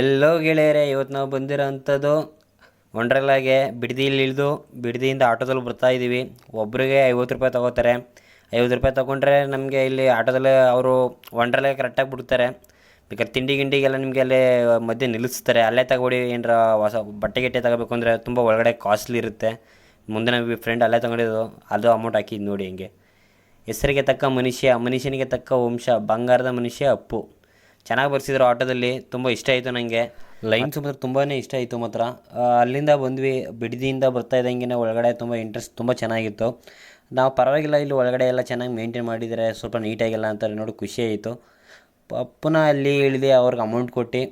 ಎಲ್ಲೋ ಗೆಳೆಯರೆ, ಇವತ್ತು ನಾವು ಬಂದಿರೋ ಅಂಥದ್ದು ವಂಡ್ರಲ್ಲಾಗೆ ಬಿಡದಿಯಲ್ಲಿ ಇಳಿದು, ಬಿಡದಿಯಿಂದ ಆಟೋದಲ್ಲಿ ಬರ್ತಾ ಇದ್ದೀವಿ ಒಬ್ಬರಿಗೆ ಐವತ್ತು ರೂಪಾಯಿ ತಗೋತಾರೆ. ಐವತ್ತು ರೂಪಾಯಿ ತೊಗೊಂಡ್ರೆ ನಮಗೆ ಇಲ್ಲಿ ಆಟೋದಲ್ಲಿ ಅವರು ಒಂಡ್ರಲ್ಲೇ ಕರೆಕ್ಟಾಗಿ ಬಿಡ್ತಾರೆ. ಬೇಕಾದ್ರೆ ತಿಂಡಿ ಗಿಂಡಿಗೆಲ್ಲ ನಿಮಗೆ ಅಲ್ಲಿ ಮಧ್ಯೆ ನಿಲ್ಲಿಸ್ತಾರೆ. ಅಲ್ಲೇ ತಗೊಡಿ ಏನರ ಹೊಸ ಬಟ್ಟೆ ಗಿಟ್ಟೆ ತಗೋಬೇಕು ಅಂದರೆ ತುಂಬ ಒಳಗಡೆ ಕಾಸ್ಟ್ಲಿ ಇರುತ್ತೆ. ಮುಂದೆ ನಮಗೆ ಫ್ರೆಂಡ್ ಅಲ್ಲೇ ತೊಗೊಂಡಿದ್ದು. ಅದು ಅಮೌಂಟ್ ಹಾಕಿದ್ದು ನೋಡಿ ಹಿಂಗೆ. ಹೆಸರಿಗೆ ತಕ್ಕ ಮನುಷ್ಯ ಮನುಷ್ಯನಿಗೆ ತಕ್ಕ ವಂಶ ಬಂಗಾರದ ಮನುಷ್ಯ ಅಪ್ಪು. ಚೆನ್ನಾಗಿ ಬರ್ಸಿದ್ರು ಆಟೋದಲ್ಲಿ. ತುಂಬ ಇಷ್ಟ ಆಯಿತು ನನಗೆ ಲೈನ್ಸ್ ಮಾತ್ರ ತುಂಬಾ ಇಷ್ಟ ಆಯಿತು ಮಾತ್ರ. ಅಲ್ಲಿಂದ ಬಂದ್ವಿ. ಬಿಡದಿಯಿಂದ ಬರ್ತಾ ಇದ್ದಂಗೆ ಒಳಗಡೆ ತುಂಬ ಇಂಟ್ರೆಸ್ಟ್ ತುಂಬ ಚೆನ್ನಾಗಿತ್ತು. ನಾವು ಪರವಾಗಿಲ್ಲ ಇಲ್ಲಿ ಒಳಗಡೆ ಎಲ್ಲ ಚೆನ್ನಾಗಿ ಮೇಂಟೈನ್ ಮಾಡಿದರೆ ಸ್ವಲ್ಪ ನೀಟಾಗಿಲ್ಲ ಅಂತ ನೋಡಿ ಖುಷಿ ಆಯಿತು. ಅಪ್ಪನ ಪುನಃ ಅಲ್ಲಿ ಇಳಿದು ಅವ್ರಿಗೆ ಅಮೌಂಟ್ ಕೊಟ್ಟು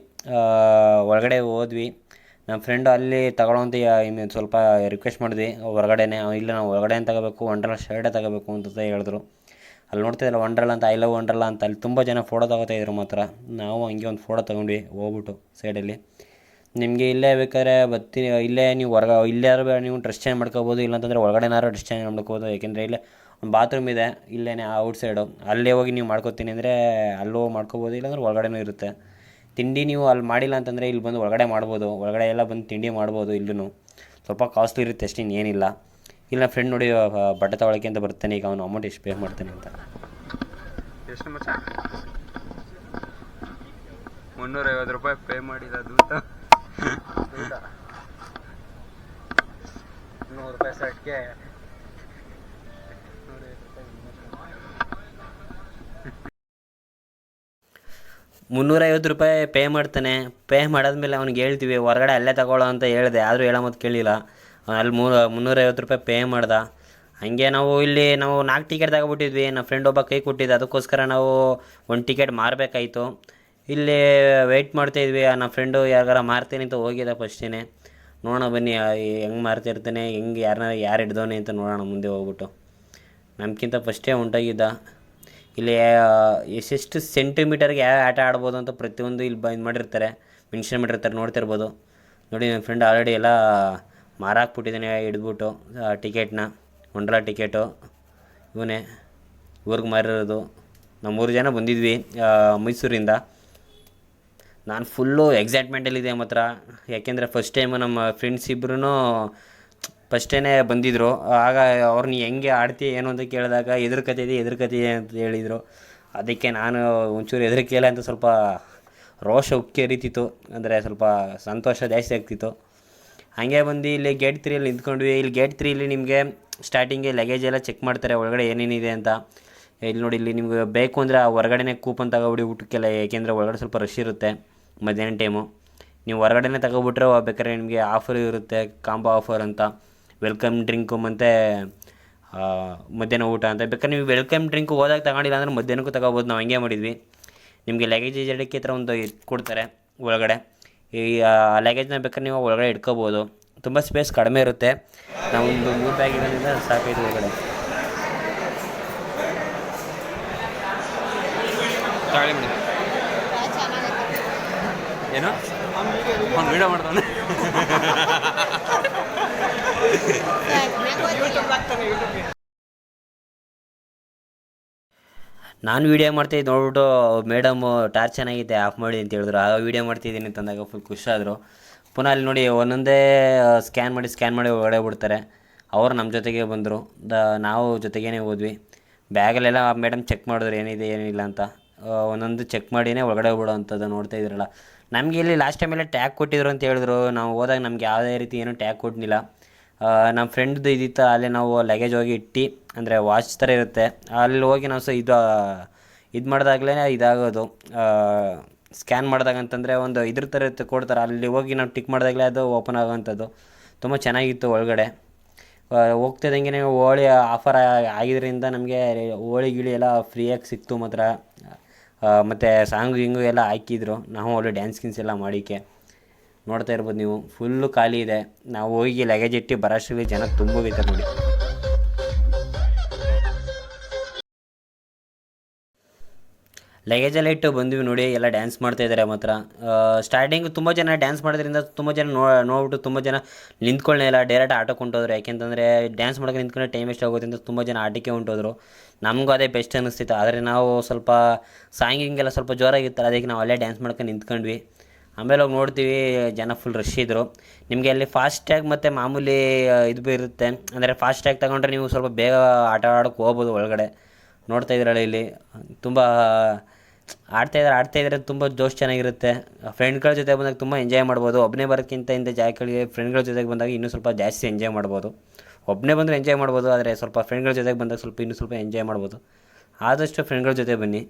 ಒಳಗಡೆ ಹೋದ್ವಿ. ನಮ್ಮ ಫ್ರೆಂಡು ಅಲ್ಲಿ ತಗೊಳ್ಳೋಂತ ಇನ್ನು ಸ್ವಲ್ಪ ರಿಕ್ವೆಸ್ಟ್ ಮಾಡಿದ್ವಿ. ಹೊರಗಡೆನೆ ಇಲ್ಲ, ನಾವು ಹೊರಗಡೆ ತಗೋಬೇಕು ವಂಡ್ರಲ್ಲ ಶರ್ಟೇ ತಗೋಬೇಕು ಅಂತ ಹೇಳಿದ್ರು. ಅಲ್ಲಿ ನೋಡ್ತಿದ್ರಲ್ಲ ವಂಡ್ರಲ್ಲ ಅಂತ ಐ ಲವ್ ವಂಡ್ರಲ್ಲ ಅಂತ, ಅಲ್ಲಿ ತುಂಬ ಜನ ಫೋಟೋ ತಗೋತಾ ಇದ್ರು ಮಾತ್ರ. ನಾವು ಹಂಗೆ ಒಂದು ಫೋಟೋ ತೊಗೊಂಡ್ವಿ, ಹೋಗ್ಬಿಟ್ಟು ಸೈಡಲ್ಲಿ ನಿಮಗೆ ಇಲ್ಲೇ ಬೇಕಾದ್ರೆ ಬರ್ತೀನಿ, ಇಲ್ಲೇ ನೀವು ಹೊರಗ, ಇಲ್ಲೇ ನೀವು ಡ್ರೆಸ್ ಚೇಂಜ್ ಮಾಡ್ಕೋಬೋದು, ಇಲ್ಲಾಂತಂದರೆ ಏನಾದ್ರು ಡ್ರೆಸ್ ಚೇಂಜ್ ಮಾಡ್ಕೋಬೋದು ಏಕೆಂದರೆ ಇಲ್ಲೇ ಒಂದು ಬಾತ್ರೂಮ್ ಇದೆ ಇಲ್ಲೇ ಔಟ್ ಸೈಡು ಅಲ್ಲೇ ಹೋಗಿ ನೀವು ಮಾಡ್ಕೋತೀನಿ ಅಂದರೆ ಅಲ್ಲೂ ಮಾಡ್ಕೋಬೋದು, ಇಲ್ಲಾಂದ್ರೆ ಒಳಗಡೆನೂ ಇರುತ್ತೆ. ತಿಂಡಿ ನೀವು ಅಲ್ಲಿ ಮಾಡಿಲ್ಲ ಅಂತಂದರೆ ಇಲ್ಲಿ ಬಂದು ಒಳಗಡೆ ಮಾಡ್ಬೋದು ಒಳಗಡೆ ಎಲ್ಲ ಬಂದು ತಿಂಡಿ ಮಾಡ್ಬೋದು ಇಲ್ಲೂ ಸ್ವಲ್ಪ ಕಾಸ್ಟ್ಲಿ ಇರುತ್ತೆ ಅಷ್ಟೇ ಏನಿಲ್ಲ ಇಲ್ಲ. ನನ್ನ ಫ್ರೆಂಡ್ ನೋಡಿ ಬಟ್ಟೆ ತೊಗೊಳಕ್ಕೆ ಅಂತ ಬರ್ತಾನೆ ಈಗ ಅವನು ಅಮೌಂಟ್ ಎಷ್ಟು ಪೇ ಮಾಡ್ತಾನೆ ಅಂತ. ಎಷ್ಟು ಮಚ್ಚ? ಮುನ್ನೂರೈವತ್ತು ರೂಪಾಯಿ ಪೇ ಮಾಡಿದ ದೂತ. ನೂರು ರೂಪಾಯಿ ಶರ್ಟ್ಗೆ ಮುನ್ನೂರೈವತ್ತು ರೂಪಾಯಿ ಪೇ ಮಾಡ್ತಾನೆ. ಪೇ ಮಾಡಾದ್ಮೇಲೆ ಅವ್ನಿಗೆ ಹೇಳ್ತೀವಿ, ಹೊರಗಡೆ ಅಲ್ಲೇ ತಗೊಳ್ಳೋ ಅಂತ ಹೇಳಿದೆ. ಆದರೂ ಹೇಳೋ ಮತ್ತು ಕೇಳಿಲ್ಲ. ಅಲ್ಲಿ ಮೂರು, ಮುನ್ನೂರೈವತ್ತು ರೂಪಾಯಿ ಪೇ ಮಾಡ್ದ. ಹಾಗೆ ನಾವು ಇಲ್ಲಿ, ನಾವು ನಾಲ್ಕು ಟಿಕೆಟ್ ತಗೊಬಿಟ್ಟಿದ್ವಿ ನಮ್ಮ ಫ್ರೆಂಡ್ ಒಬ್ಬ ಕೈ ಕೊಟ್ಟಿದ್ದೆ. ಅದಕ್ಕೋಸ್ಕರ ನಾವು ಒಂದು ಟಿಕೆಟ್ ಮಾರಬೇಕಾಯ್ತು. ಇಲ್ಲಿ ವೆಯ್ಟ್ ಮಾಡ್ತಾಯಿದ್ವಿ ನಮ್ಮ ಫ್ರೆಂಡು ಯಾರಿಗಾರ ಮಾರ್ತೀನಿ ಅಂತ ಹೋಗಿದ್ದ ಫಸ್ಟೇ ನೋಡೋಣ ಬನ್ನಿ ಹೆಂಗೆ ಮಾರ್ತಿರ್ತಾನೆ ಹೆಂಗೆ ಯಾರನ್ನ ಯಾರು ಹಿಡ್ದವನೇ ಅಂತ ನೋಡೋಣ ಮುಂದೆ ಹೋಗ್ಬಿಟ್ಟು. ನಮ್ಗಿಂತ ಫಸ್ಟೇ ಹೊಂಟೋಗಿದ್ದ ಇಲ್ಲಿ ಎಷ್ಟೆಷ್ಟು ಸೆಂಟಿಮೀಟರ್ಗೆ ಯಾವ ಆಟ ಆಡ್ಬೋದು ಅಂತ ಪ್ರತಿಯೊಂದು ಇಲ್ಲಿ ಬ ಇದು ಮಾಡಿರ್ತಾರೆ ಮೆನ್ಷನ್ ಮಾಡಿರ್ತಾರೆ, ನೋಡ್ತಿರ್ಬೋದು. ನೋಡಿ ನನ್ನ ಫ್ರೆಂಡ್ ಆಲ್ರೆಡಿ ಎಲ್ಲ ಮಾರಾಕ್ಬಿಟ್ಟಿದ್ದಾನೆ ಹಿಡ್ಬಿಟ್ಟು ಟಿಕೆಟ್ನ ಒಂಡ್ರಾ ಟಿಕೆಟು ಇವನೇ ಊರಿಗೆ ಮಾರಿರೋದು. ನಾವು ಮೂರು ಜನ ಬಂದಿದ್ವಿ ಮೈಸೂರಿಂದ. ನಾನು ಫುಲ್ಲು ಎಕ್ಸೈಟ್ಮೆಂಟಲ್ಲಿದೆ ಮಾತ್ರ. ಯಾಕೆಂದರೆ ಫಸ್ಟ್ ಟೈಮು ನಮ್ಮ ಫ್ರೆಂಡ್ಸ್ ಇಬ್ಬರೂ ಫಸ್ಟೇ ಬಂದಿದ್ದರು ಆಗ ಅವ್ರನ್ನ ಹೆಂಗೆ ಆಡ್ತೀಯ, ಏನು? ಅಂತ ಕೇಳಿದಾಗ ಎದುರ್ಕತಿದೆ ಎದುರ್ಕತಿದೆ ಅಂತ ಹೇಳಿದರು. ಅದಕ್ಕೆ ನಾನು ಒಂಚೂರು ಹೆದರಿಕೆ ಇಲ್ಲ ಅಂತ ಸ್ವಲ್ಪ ರೋಷ ಉಕ್ಕಿ ಹರಿತಿತ್ತು. ಅಂದರೆ ಸ್ವಲ್ಪ ಸಂತೋಷ ಜಾಸ್ತಿ ಆಗ್ತಿತ್ತು. ಹಾಗೆ ಬಂದು ಇಲ್ಲಿ ಗೇಟ್ ತ್ರೀಯಲ್ಲಿ ನಿಂತ್ಕೊಂಡ್ವಿ. ಇಲ್ಲಿ ಗೇಟ್ ತ್ರೀಲಿ ನಿಮಗೆ ಸ್ಟಾರ್ಟಿಂಗೆ ಲಗೇಜ್ ಎಲ್ಲ ಚೆಕ್ ಮಾಡ್ತಾರೆ, ಒಳಗಡೆ ಏನೇನಿದೆ ಅಂತ. ಇಲ್ಲಿ ನೋಡಿ, ಇಲ್ಲಿ ನಿಮ್ಗೆ ಬೇಕು ಅಂದರೆ ಆ ಹೊರಗಡೆನೇ ಕೂಪನ್ ತಗೊಬಿಡಿ ಊಟಕ್ಕೆಲ್ಲ, ಏಕೆಂದರೆ ಒಳಗಡೆ ಸ್ವಲ್ಪ ರಶ್ ಇರುತ್ತೆ ಮಧ್ಯಾಹ್ನ ಟೈಮು ನೀವು ಹೊರಗಡೆನೇ ತಗೊಬಿಟ್ರೆ ಬೇಕಾದ್ರೆ ನಿಮಗೆ ಆಫರ್ ಇರುತ್ತೆ ಕಾಂಬೋ ಆಫರ್ ಅಂತ. ವೆಲ್ಕಮ್ ಡ್ರಿಂಕು ಮತ್ತು ಮಧ್ಯಾಹ್ನ ಊಟ ಅಂತ. ಬೇಕಾದ್ರೆ ನೀವು ವೆಲ್ಕಮ್ ಡ್ರಿಂಕು ಹೋದಾಗ ತಗೊಂಡಿಲ್ಲ ಅಂದರೆ ಮಧ್ಯಾಹ್ನಕ್ಕೂ ತಗೋಬೋದು. ನಾವು ಹಂಗೆ ಮಾಡಿದ್ವಿ. ನಿಮಗೆ ಲಗೇಜ್ ಇಡಕ್ಕೆ ಹತ್ರ ಒಂದು ಇದು ಕೊಡ್ತಾರೆ ಒಳಗಡೆ. ಈ ಲಗೇಜ್ನ ಬೇಕಾದ್ರೆ ನೀವು ಒಳಗಡೆ ಇಟ್ಕೋಬೋದು. ತುಂಬ ಸ್ಪೇಸ್ ಕಡಿಮೆ ಇರುತ್ತೆ. ನಾವೊಂದು ಮೂರು ಬ್ಯಾಗ್ ಇರೋದ್ರಿಂದ ಸಾಕೈತೆ ಒಳಗಡೆ. ಏನು? ಅವ್ನು ವೀಡಿಯೋ ಮಾಡ್ತಾನೆ. ನಾನು ವೀಡಿಯೋ ಮಾಡ್ತಿದ್ದೆ ನೋಡ್ಬಿಟ್ಟು ಮೇಡಮು ಟಾರ್ಚ್ ಚೆನ್ನಾಗಿದೆ, ಆಫ್ ಮಾಡಿ ಅಂತ ಹೇಳಿದ್ರು. ಆಗ ವೀಡಿಯೋ ಮಾಡ್ತಿದ್ದೀನಿ ಅಂತಂದಾಗ ಫುಲ್ ಖುಷಿಯಾದರು ಪುನಃ ಅಲ್ಲಿ ನೋಡಿ ಒಂದೊಂದೇ ಸ್ಕ್ಯಾನ್ ಮಾಡಿ ಸ್ಕ್ಯಾನ್ ಮಾಡಿ ಒಳಗಡೆ ಬಿಡ್ತಾರೆ. ಅವರು ನಮ್ಮ ಜೊತೆಗೆ ಬಂದರು. ದ, ನಾವು ಜೊತೆಗೇ ಹೋದ್ವಿ. ಬ್ಯಾಗಲ್ಲೆಲ್ಲ ಮೇಡಮ್ ಚೆಕ್ ಮಾಡಿದ್ರು, ಏನಿದೆ, ಏನಿಲ್ಲ ಅಂತ. ಒಂದೊಂದು ಚೆಕ್ ಮಾಡಿನೇ ಒಳಗಡೆ ಬಿಡೋ ಅಂಥದ್ದು ನೋಡ್ತಾ ಇದ್ರಲ್ಲ. ನಮಗೆ ಇಲ್ಲಿ ಲಾಸ್ಟ್ ಟೈಮೆಲ್ಲ ಟ್ಯಾಗ್ ಕೊಟ್ಟಿದ್ರು ಅಂತ ಹೇಳಿದ್ರು. ನಾವು ಹೋದಾಗ ನಮ್ಗೆ ಯಾವುದೇ ರೀತಿ ಏನೂ ಟ್ಯಾಗ್ ಕೊಟ್ಟಿಲ್ಲ ನಮ್ಮ ಫ್ರೆಂಡ್ದು ಇದಿತ್ತು, ಅಲ್ಲಿ ನಾವು ಲಗೇಜ್ ಹೋಗಿ ಇಟ್ಟು, ಅಂದರೆ ವಾಚ್ ಥರ ಇರುತ್ತೆ. ಅಲ್ಲಿ ಹೋಗಿ ನಾವು ಸಹ ಇದು ಇದು ಮಾಡಿದಾಗಲೇ ಇದಾಗೋದು. ಸ್ಕ್ಯಾನ್ ಮಾಡಿದಾಗ ಅಂತಂದರೆ ಒಂದು ಇದ್ರ ಥರ ಇರುತ್ತೆ ಕೊಡ್ತಾರೆ ಅಲ್ಲಿ ಹೋಗಿ ನಾವು ಟಿಕ್ ಮಾಡಿದಾಗಲೇ ಅದು ಓಪನ್ ಆಗೋವಂಥದ್ದು ತುಂಬ ಚೆನ್ನಾಗಿತ್ತು ಒಳಗಡೆ. ಹೋಗ್ತಿದ್ದಂಗೆ ಹೋಳಿ ಆಫರ್ ಆಗಿದ್ದರಿಂದ ನಮಗೆ ಹೋಳಿ ಗಿಳಿ ಎಲ್ಲ ಫ್ರೀಯಾಗಿ ಸಿಕ್ತು ಮಾತ್ರ. ಮತ್ತು ಸಾಂಗು ಗಿಂಗು ಎಲ್ಲ ಹಾಕಿದ್ರು. ನಾವು ಒಳ್ಳೆ ಡ್ಯಾನ್ಸ್ ಗಿನ್ಸ್ ಎಲ್ಲ ಮಾಡಿಕೆ. ನೋಡ್ತಾ ಇರ್ಬೋದು ನೀವು. ಫುಲ್ಲು ಖಾಲಿ ಇದೆ. ನಾವು ಹೋಗಿ ಲಗೇಜ್ ಇಟ್ಟು ಬರೋಷ್ಟರಲ್ಲಿ ಜನ ತುಂಬೋಗಿದ್ದಾರೆ ನೋಡಿ. ಲಗೇಜೆಲ್ಲ ಇಟ್ಟು ಬಂದ್ವಿ ನೋಡಿ, ಎಲ್ಲ ಡ್ಯಾನ್ಸ್ ಮಾಡ್ತಾ ಇದ್ದಾರೆ ಮಾತ್ರ ಸ್ಟಾರ್ಟಿಂಗ್ ತುಂಬ ಜನ ಡ್ಯಾನ್ಸ್ ಮಾಡೋದ್ರಿಂದ ತುಂಬ ಜನ ನೋ, ನೋಡ್ಬಿಟ್ಟು ತುಂಬ ಜನ ನಿಂತ್ಕೊಳ್ಳೇ ಇಲ್ಲ. ಡೈರೆಕ್ಟ್ ಆಟೋಕ್ಕೆ ಹೊಂಟೋದ್ರು. ಯಾಕೆಂತಂದರೆ ಡ್ಯಾನ್ಸ್ ಮಾಡೋಕೆ ನಿಂತ್ಕೊಂಡ್ರೆ ಟೈಮ್ ವೇಸ್ಟ್ ಆಗೋದ್ರಿಂದ ತುಂಬ ಜನ ಆಟಕ್ಕೆ ಹೊಂಟೋದ್ರು. ನಮಗೂ ಅದೇ ಬೆಸ್ಟ್ ಅನ್ನಿಸ್ತಿತ್ತು. ಆದರೆ ನಾವು ಸ್ವಲ್ಪ ಸಾಂಗಿಂಗೆಲ್ಲ ಸ್ವಲ್ಪ ಜೋರಾಗಿತ್ತಲ್ಲ, ಅದಕ್ಕೆ ನಾವು ಅಲ್ಲೇ ಡ್ಯಾನ್ಸ್ ಮಾಡ್ಕೊಂಡು ನಿಂತ್ಕೊಂಡ್ವಿ. ಆಮೇಲೆ ಹೋಗಿ ನೋಡ್ತೀವಿ, ಜನ ಫುಲ್ ರಶ್ ಇದ್ದರು ನಿಮಗೆ ಅಲ್ಲಿ ಫಾಸ್ಟ್ಯಾಗ್ ಮತ್ತು ಮಾಮೂಲಿ ಇದು ಇರುತ್ತೆ. ಅಂದರೆ ಫಾಸ್ಟ್ಯಾಗ್ ತಗೊಂಡ್ರೆ ನೀವು ಸ್ವಲ್ಪ ಬೇಗ ಆಟ ಆಡೋಕ್ಕೆ ಹೋಗ್ಬೋದು ಒಳಗಡೆ. ನೋಡ್ತಾ ಇದ್ರಲ್ಲ ಇಲ್ಲಿ. ತುಂಬ, ಆಡ್ತಾ ಇದ್ದಾರೆ ಆಡ್ತಾ ಇದ್ದಾರೆ ತುಂಬ ಜೋಶ್ ಚೆನ್ನಾಗಿರುತ್ತೆ. ಫ್ರೆಂಡ್ಗಳ ಜೊತೆ ಬಂದಾಗ ತುಂಬ ಎಂಜಾಯ್ ಮಾಡ್ಬೋದು. ಒಬ್ಬನೇ ಬರೋಕ್ಕಿಂತ ಇಂಥ ಜಾಗಗಳಿಗೆ ಫ್ರೆಂಡ್ಗಳ ಜೊತೆಗೆ ಬಂದಾಗ ಇನ್ನೂ ಸ್ವಲ್ಪ ಜಾಸ್ತಿ ಎಂಜಾಯ್ ಮಾಡ್ಬೋದು. ಒಬ್ಬನೇ ಬಂದರೆ ಎಂಜಾಯ್ ಮಾಡ್ಬೋದು, ಆದರೆ ಸ್ವಲ್ಪ ಫ್ರೆಂಡ್ಗಳ ಜೊತೆಗೆ ಬಂದಾಗ ಸ್ವಲ್ಪ ಇನ್ನೂ ಸ್ವಲ್ಪ ಎಂಜಾಯ್ ಮಾಡ್ಬೋದು. ಆದಷ್ಟು ಫ್ರೆಂಡ್ಗಳ ಜೊತೆ ಬನ್ನಿ.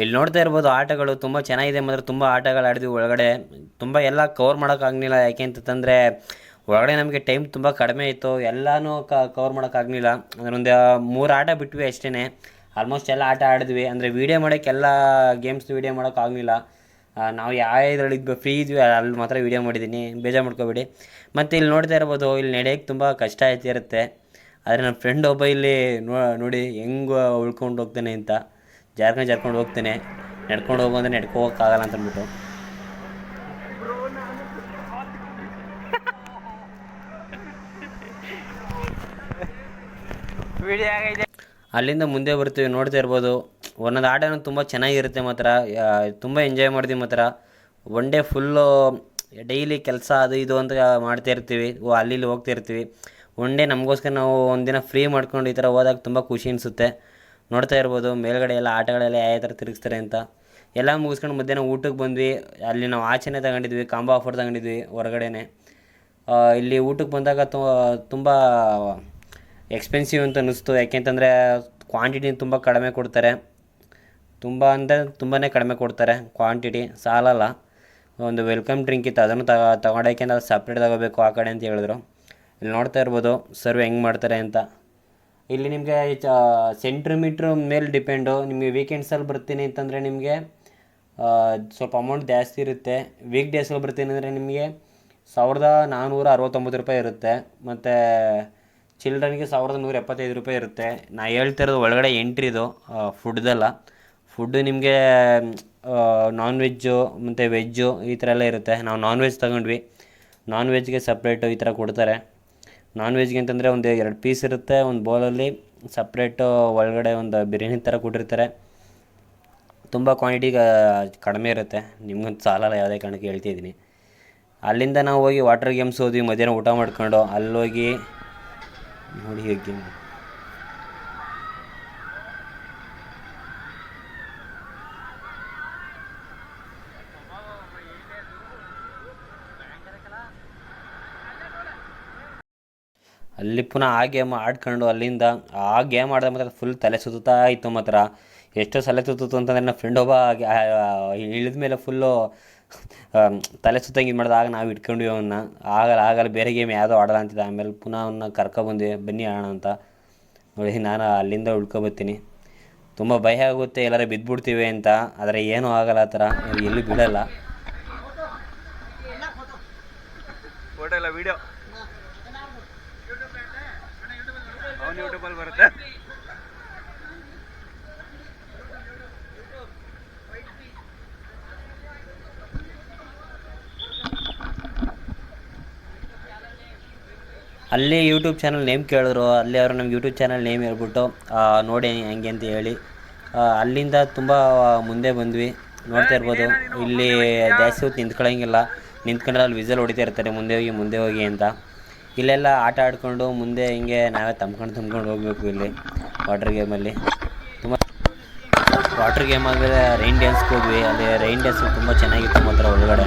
ಇಲ್ಲಿ ನೋಡ್ತಾ ಇರ್ಬೋದು ಆಟಗಳು ತುಂಬ ಚೆನ್ನಾಗಿದೆ, ಮಾತ್ರ ತುಂಬ ಆಟಗಳು ಆಡಿದ್ವಿ ಒಳಗಡೆ. ತುಂಬ ಎಲ್ಲ ಕವರ್ ಮಾಡೋಕ್ಕಾಗಲಿಲ್ಲ ಯಾಕೆ ಅಂತಂದರೆ ಒಳಗಡೆ ನಮಗೆ ಟೈಮ್ ತುಂಬ ಕಡಿಮೆ ಇತ್ತು. ಎಲ್ಲನೂ ಕವರ್ ಮಾಡೋಕ್ಕಾಗಲಿಲ್ಲ ಅಂದರೆ ಒಂದು ಮೂರು ಆಟ ಬಿಟ್ವಿ ಅಷ್ಟೇ ಆಲ್ಮೋಸ್ಟ್ ಎಲ್ಲ ಆಟ ಆಡಿದ್ವಿ. ಅಂದರೆ ವೀಡಿಯೋ ಮಾಡೋಕ್ಕೆ ಎಲ್ಲ ಗೇಮ್ಸ್ ವೀಡಿಯೋ ಮಾಡೋಕ್ಕಾಗಲಿಲ್ಲ ನಾವು ಯಾವ ಇದರಲ್ಲಿ ಫ್ರೀ ಇದ್ವಿ, ಅಲ್ಲಿ ಮಾತ್ರ ವೀಡಿಯೋ ಮಾಡಿದ್ದೀನಿ ಬೇಜಾರು ಮಾಡ್ಕೋಬೇಡಿ. ಮತ್ತು ಇಲ್ಲಿ ನೋಡ್ತಾ ಇರ್ಬೋದು, ಇಲ್ಲಿ ನಡೆಯೋಕ್ಕೆ ತುಂಬ ಕಷ್ಟ ಆಯ್ತಿರುತ್ತೆ ಆದರೆ ನನ್ನ ಫ್ರೆಂಡ್ ಒಬ್ಬ ಇಲ್ಲಿ ನೋಡಿ ಹೆಂಗೆ ಉಳ್ಕೊಂಡು ಹೋಗ್ತಾನೆ ಅಂತ. ಜಾರ್ಕೊಂಡು ಜಾರ್ಕೊಂಡು ಹೋಗ್ತೇನೆ. ನಡ್ಕೊಂಡು ಹೋಗು ಅಂದರೆ ನಡ್ಕೊ ಹೋಗೋಕ್ಕಾಗಲ್ಲ ಅಂತ ಅಂದ್ಬಿಟ್ಟು ಅಲ್ಲಿಂದ ಮುಂದೆ ಬರ್ತೀವಿ ನೋಡ್ತಾ ಇರ್ಬೋದು. ಒಂದೊಂದು ಆಟನೂ ತುಂಬ ಚೆನ್ನಾಗಿರುತ್ತೆ ಮಾತ್ರ. ತುಂಬ ಎಂಜಾಯ್ ಮಾಡಿದ್ವಿ ಮಾತ್ರ. ಒನ್ ಡೇ ಫುಲ್ಲು ಡೈಲಿ ಕೆಲಸ ಅದು ಇದು ಅಂತ ಮಾಡ್ತಾ ಇರ್ತೀವಿ. ಅಲ್ಲಿ ಇಲ್ಲಿ ಹೋಗ್ತಾ ಇರ್ತೀವಿ. ಒನ್ ಡೇ ನಮಗೋಸ್ಕರ ನಾವು ಒಂದಿನ ಫ್ರೀ ಮಾಡ್ಕೊಂಡು ಈ ಥರ ಹೋದಾಗ ತುಂಬ ಖುಷಿ ಅನಿಸುತ್ತೆ. ನೋಡ್ತಾ ಇರ್ಬೋದು, ಮೇಲ್ಗಡೆ ಎಲ್ಲ ಆಟಗಳೆಲ್ಲ ಯಾವ ಥರ ತಿರುಗಿಸ್ತಾರೆ ಅಂತ. ಎಲ್ಲ ಮುಗಿಸ್ಕೊಂಡು ಮಧ್ಯಾಹ್ನ ಊಟಕ್ಕೆ ಬಂದ್ವಿ. ಅಲ್ಲಿ ನಾವು ಆಚೆನೇ ತಗೊಂಡಿದ್ವಿ, ಕಾಂಬೋ ಆಫರ್ ತಗೊಂಡಿದ್ವಿ ಹೊರಗಡೆನೆ. ಇಲ್ಲಿ ಊಟಕ್ಕೆ ಬಂದಾಗ ತುಂಬ ಎಕ್ಸ್ಪೆನ್ಸಿವ್ ಅಂತ ಅನ್ನಿಸ್ತು. ಯಾಕೆಂತಂದರೆ ಕ್ವಾಂಟಿಟಿ ತುಂಬ ಕಡಿಮೆ ಕೊಡ್ತಾರೆ. ತುಂಬ ಅಂದರೆ ತುಂಬಾ ಕಡಿಮೆ ಕೊಡ್ತಾರೆ ಕ್ವಾಂಟಿಟಿ ಸಾಲಲ್ಲ. ಒಂದು ವೆಲ್ಕಮ್ ಡ್ರಿಂಕ್ ಇತ್ತು, ಅದನ್ನು ತಗ ತಗೊಂಡೋಕೆ ಸಪ್ರೇಟ್ ತಗೋಬೇಕು ಆ ಕಡೆ ಅಂತ ಹೇಳಿದ್ರು. ಇಲ್ಲಿ ನೋಡ್ತಾ ಇರ್ಬೋದು ಸರ್ವ್ ಹೆಂಗೆ ಮಾಡ್ತಾರೆ ಅಂತ. ಇಲ್ಲಿ ನಿಮಗೆ ಸೆಂಟ್ರ್ ಮೀಟ್ರ್ ಮೇಲೆ ಡಿಪೆಂಡು ನಿಮಗೆ ವೀಕೆಂಡ್ಸಲ್ಲಿ ಬರ್ತೀನಿ ಅಂತಂದರೆ ನಿಮಗೆ ಸ್ವಲ್ಪ ಅಮೌಂಟ್ ಜಾಸ್ತಿ ಇರುತ್ತೆ. ವೀಕ್ ಡೇಸಲ್ಲಿ ಬರ್ತೀನಿ ಅಂದರೆ ನಿಮಗೆ ಸಾವಿರದ ನಾನ್ನೂರ ಅರವತ್ತೊಂಬತ್ತು ರೂಪಾಯಿ ಇರುತ್ತೆ. ಮತ್ತು ಚಿಲ್ಡ್ರನ್ಗೆ ಸಾವಿರದ ನೂರ ಎಪ್ಪತ್ತೈದು ರೂಪಾಯಿ ಇರುತ್ತೆ. ನಾ ಹೇಳ್ತಿರೋದು ಒಳಗಡೆ ಎಂಟ್ರಿದು ಫುಡ್ದಲ್ಲ ಫುಡ್ಡು ನಿಮಗೆ ನಾನ್ ವೆಜ್ಜು ಮತ್ತು ವೆಜ್ಜು ಈ ಥರ ಎಲ್ಲ ಇರುತ್ತೆ. ನಾವು ನಾನ್ ವೆಜ್ ತಗೊಂಡ್ವಿ. ನಾನ್ ವೆಜ್ಗೆ ಸಪ್ರೇಟು ಈ ಥರ ಕೊಡ್ತಾರೆ. ನಾನ್ ವೆಜ್ಗೆ ಅಂತಂದರೆ ಒಂದು ಎರಡು ಪೀಸ್ ಇರುತ್ತೆ, ಒಂದು ಬೌಲಲ್ಲಿ ಸಪ್ರೇಟು ಒಳಗಡೆ ಒಂದು ಬಿರಿಯಾನಿ ಥರ ಕೊಟ್ಟಿರ್ತಾರೆ. ತುಂಬ ಕ್ವಾಂಟಿಟಿ ಕಡಿಮೆ ಇರುತ್ತೆ. ನಿಮ್ಗಂತೂ ಸಾಲಲ್ಲ, ಯಾವುದೇ ಕಾರಣಕ್ಕೆ ಹೇಳ್ತಿದ್ದೀನಿ ಅಲ್ಲಿಂದ ನಾವು ಹೋಗಿ ವಾಟರ್ ಗೇಮ್ಸ್ ಹೋದ್ವಿ, ಮಧ್ಯಾಹ್ನ ಊಟ ಮಾಡ್ಕೊಂಡು, ಅಲ್ಲೋಗಿ ನೋಡಿ ಗೇಮ್ ಅಲ್ಲಿ ಪುನಃ ಆ ಗೇಮ್ ಆಡ್ಕೊಂಡು ಅಲ್ಲಿಂದ ಆ ಗೇಮ್ ಆಡಿದ ಮಾತ್ರ ಫುಲ್ ತಲೆ ಸುತ್ತಾ ಇತ್ತು ಮಾತ್ರ. ಎಷ್ಟೋ ಸಲ ಸುತ್ತಿತ್ತು ಅಂತಂದರೆ ನನ್ನ ಫ್ರೆಂಡ್ ಒಬ್ಬ ಇಳಿದ ಮೇಲೆ ಫುಲ್ಲು ತಲೆ ಸುತ್ತಂಗೆ ಇದು ಮಾಡಿದ. ಆಗ ನಾವು ಇಟ್ಕೊಂಡ್ವಿ ಅವನ್ನ ಆಗಲ್ಲ ಆಗಲ್ಲ, ಬೇರೆ ಗೇಮ್ ಯಾವುದೋ ಆಡಲ್ಲ ಅಂತಿದ್ದೆ. ಆಮೇಲೆ ಪುನಃ ಅವನ್ನ ಕರ್ಕೊಬಂದ್ವಿ ಬನ್ನಿ ಆಡೋಣ ಅಂತ. ನೋಡಿ, ನಾನು ಅಲ್ಲಿಂದ ಉಳ್ಕೊಬತ್ತೀನಿ ತುಂಬ ಭಯ ಆಗುತ್ತೆ. ಎಲ್ಲರೂ ಬಿದ್ದುಬಿಡ್ತೀವಿ ಅಂತ. ಆದರೆ ಏನೂ ಆಗಲ್ಲ ಆ ಥರ. ಎಲ್ಲೂ ಬಿಡಲ್ಲ ಯೂಟ್ಯೂಬಲ್ಲಿ ಬರುತ್ತೆ. ಅಲ್ಲಿ ಯೂಟ್ಯೂಬ್ ಚಾನಲ್ ನೇಮ್ ಕೇಳಿದ್ರು. ಅಲ್ಲಿ ಅವರು ನಮ್ಮ ಯೂಟ್ಯೂಬ್ ಚಾನಲ್ ನೇಮ್ ಹೇಳ್ಬಿಟ್ಟು ನೋಡಿ ಹೆಂಗೆ ಅಂತ ಹೇಳಿ. ಅಲ್ಲಿಂದ ತುಂಬ ಮುಂದೆ ಬಂದ್ವಿ. ನೋಡ್ತಾ ಇರ್ಬೋದು. ಇಲ್ಲಿ ಜಾಸ್ತಿ ಹೊತ್ತು ನಿಂತ್ಕೊಳ್ಳೋಂಗಿಲ್ಲ. ನಿಂತ್ಕೊಂಡ್ರೆ ಅಲ್ಲಿ ವಿಸಲ್ ಹೊಡಿತಾ ಇರ್ತಾರೆ. ಮುಂದೆ ಹೋಗಿ ಮುಂದೆ ಹೋಗಿ ಅಂತ. ಇಲ್ಲೆಲ್ಲ ಆಟ ಆಡಿಕೊಂಡು ಮುಂದೆ ಹಿಂಗೆ ನಾವೇ ತಂಬ್ಕೊಂಡು ತುಂಬ್ಕೊಂಡು ಹೋಗಬೇಕು ಇಲ್ಲಿ ವಾಟರ್ ಗೇಮಲ್ಲಿ ತುಂಬ ವಾಟರ್ ಗೇಮ್ ಆದರೆ ರೈನ್ ಡ್ಯಾನ್ಸ್ಗೆ ಹೋದ್ವಿ. ಅಲ್ಲಿ ರೈನ್ ಡ್ಯಾನ್ಸ್ ತುಂಬ ಚೆನ್ನಾಗಿತ್ತು ಮಾತ್ರ ಒಳಗಡೆ.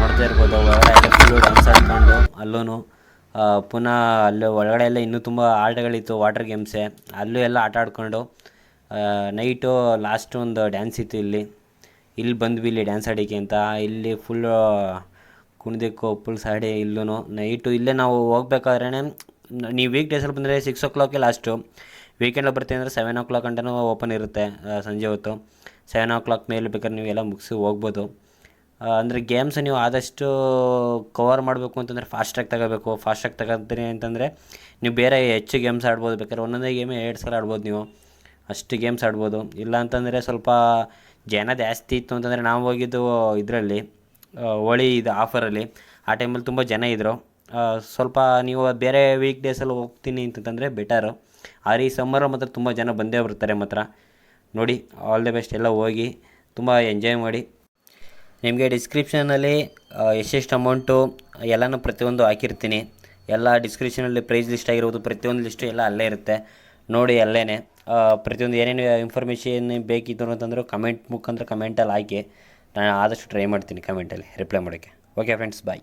ನೋಡ್ತಾ ಇರ್ಬೋದು, ಒಳಗಡೆ ಎಲ್ಲ ಫುಲ್ಲು ಡ್ಯಾನ್ಸ್ ಆಡ್ಕೊಂಡು ಅಲ್ಲೂ ಪುನಃ ಅಲ್ಲಿ ಒಳಗಡೆ ಎಲ್ಲ ಇನ್ನೂ ತುಂಬ ಆಟಗಳಿತ್ತು ವಾಟರ್ ಗೇಮ್ಸೆ ಅಲ್ಲೂ ಎಲ್ಲ ಆಟ ಆಡಿಕೊಂಡು ನೈಟು ಲಾಸ್ಟ್ ಒಂದು ಡ್ಯಾನ್ಸ್ ಇತ್ತು ಇಲ್ಲಿ. ಇಲ್ಲಿ ಬಂದ್ವಿ ಇಲ್ಲಿ ಡ್ಯಾನ್ಸ್ ಆಡೋಕ್ಕೆ ಅಂತ. ಇಲ್ಲಿ ಫುಲ್ಲು ಕುಣಿದಕ್ಕೂ ಫುಲ್ ಸಾಡಿ ಇಲ್ಲೂ ನೈಟು ಇಲ್ಲೇ ನಾವು ಹೋಗ್ಬೇಕಾದ್ರೇ ನೀವು ವೀಕ್ ಡೇಸಲ್ಲಿ ಬಂದರೆ ಸಿಕ್ಸ್ ಓ ಕ್ಲಾಕಿಗೆ ಲಾಸ್ಟು ವೀಕೆಂಡಲ್ಲಿ ಬರ್ತೀವಿ ಅಂದರೆ ಸೆವೆನ್ ಓ ಕ್ಲಾಕ್ ಅಂತಲೂ ಓಪನ್ ಇರುತ್ತೆ ಸಂಜೆ ಹೊತ್ತು. ಸೆವೆನ್ ಓ ಕ್ಲಾಕ್ ಮೇಲೆ ಬೇಕಾದ್ರೆ ನೀವೆಲ್ಲ ಮುಗಿಸಿ ಹೋಗ್ಬೋದು. ಅಂದರೆ ಗೇಮ್ಸ್ ನೀವು ಆದಷ್ಟು ಕವರ್ ಮಾಡಬೇಕು ಅಂತಂದರೆ ಫಾಸ್ಟಾಗಿ ತಗೋಬೇಕು. ಫಾಸ್ಟಾಗಿ ತಗೋತೀನಿ ಅಂತಂದರೆ ನೀವು ಬೇರೆ ಹೆಚ್ಚು ಗೇಮ್ಸ್ ಆಡ್ಬೋದು. ಬೇಕಾದ್ರೆ ಒಂದೊಂದೇ ಗೇಮೇ ಎರಡು ಸಲ ಆಡ್ಬೋದು ನೀವು. ಅಷ್ಟು ಗೇಮ್ಸ್ ಆಡ್ಬೋದು. ಇಲ್ಲ ಅಂತಂದರೆ ಸ್ವಲ್ಪ ಜನ ಜಾಸ್ತಿ ಇತ್ತು ಅಂತಂದರೆ ನಾವು ಹೋಗಿದ್ದು ಇದರಲ್ಲಿ. ಹೋಳಿ ಇದು ಆಫರಲ್ಲಿ ಆ ಟೈಮಲ್ಲಿ ತುಂಬ ಜನ ಇದ್ದರು ಸ್ವಲ್ಪ ನೀವು ಬೇರೆ ವೀಕ್ ಡೇಸಲ್ಲಿ ಹೋಗ್ತೀನಿ ಅಂತಂದರೆ ಬೆಟರು ಆದರೆ ಈ ಸಮ್ಮರ್ ಮಾತ್ರ ತುಂಬ ಜನ ಬಂದೇ ಬರ್ತಾರೆ ಮಾತ್ರ. ನೋಡಿ ಆಲ್ ದಿ ಬೆಸ್ಟ್ ಎಲ್ಲ ಹೋಗಿ, ತುಂಬ ಎಂಜಾಯ್ ಮಾಡಿ. ನಿಮಗೆ ಡಿಸ್ಕ್ರಿಪ್ಷನಲ್ಲಿ ಎಷ್ಟೆಷ್ಟು ಅಮೌಂಟು ಎಲ್ಲನೂ ಪ್ರತಿಯೊಂದು ಹಾಕಿರ್ತೀನಿ. ಎಲ್ಲ ಡಿಸ್ಕ್ರಿಪ್ಷನಲ್ಲಿ ಪ್ರೈಸ್ ಲಿಸ್ಟ್ ಆಗಿರ್ಬೋದು, ಪ್ರತಿಯೊಂದು ಲಿಸ್ಟು ಎಲ್ಲ ಅಲ್ಲೇ ಇರುತ್ತೆ. ನೋಡಿ ಅಲ್ಲೇ ಪ್ರತಿಯೊಂದು ಏನೇನು ಇನ್ಫಾರ್ಮೇಷನ್ ಬೇಕಿತ್ತು ಅಂತಂದ್ರೆ ಕಮೆಂಟ್ ಮುಖಾಂತರ ಕಮೆಂಟಲ್ಲಿ ಹಾಕಿ. ನಾನು ಆದಷ್ಟು ಟ್ರೈ ಮಾಡ್ತೀನಿ ಕಮೆಂಟಲ್ಲಿ ರಿಪ್ಲೈ ಮಾಡೋಕ್ಕೆ. Okay friends bye